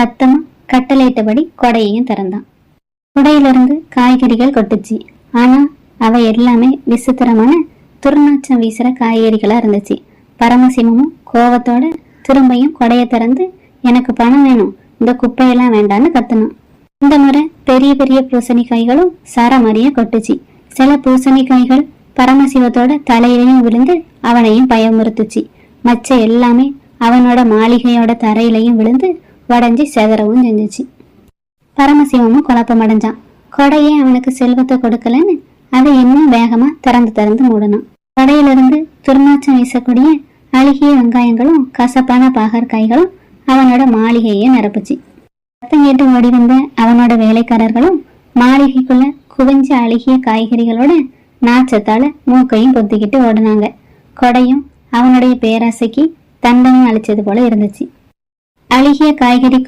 சத்தமா கட்டளையிட்டபடி கொடையையும் திறந்தான். கொடையிலிருந்து காய்கறிகள் கொட்டுச்சு. ஆனா அவை எல்லாமே விசித்திரமான துர்நாற்றம் வீசுற காய்கறிகளா இருந்துச்சு. பரமசிவமும் கோவத்தோட திரும்பியும் கொடைய திறந்து எனக்கு பணம் வேணும். இந்த குப்பையெல்லாம் வேண்டான்னு கத்துனான். இந்த முறை பெரிய பெரிய பூசணிக்காய்களும் சர மாதிரியே கொட்டுச்சு. சில பூசணிக்காய்கள் பரமசிவத்தோட தலையிலையும் விழுந்து அவனையும் பயமுறுத்துச்சு. மச்ச எல்லாமே அவனோட மாளிகையோட தரையிலையும் விழுந்து உடஞ்சி செதறவும் செஞ்சிச்சு பரமசிவமும் குழப்பமடைஞ்சான். கொடையே அவனுக்கு செல்வத்தை கொடுக்கலன்னு அதை இன்னும் வேகமா திறந்து திறந்து மூடனான் கொடையிலிருந்து துர்நாச்சம் வீசக்கூடிய அழுகிய வெங்காயங்களும் கசப்பான பாகற்காய்களும் அவனோட மாளிகையை நிரப்புச்சு. சத்தம் கேட்டு ஓடி வந்த அவனோட வேலைக்காரர்களும் மாளிகைக்குள்ள குவிஞ்ச அழுகிய காய்கறிகளோட நாச்சத்தால மூக்கையும் பொத்திக்கிட்டு ஓடுனாங்க. கொடையும் அவனுடைய பேராசைக்கு தண்டனை அழிச்சது போல இருந்துச்சு. அழகிய காய்கறி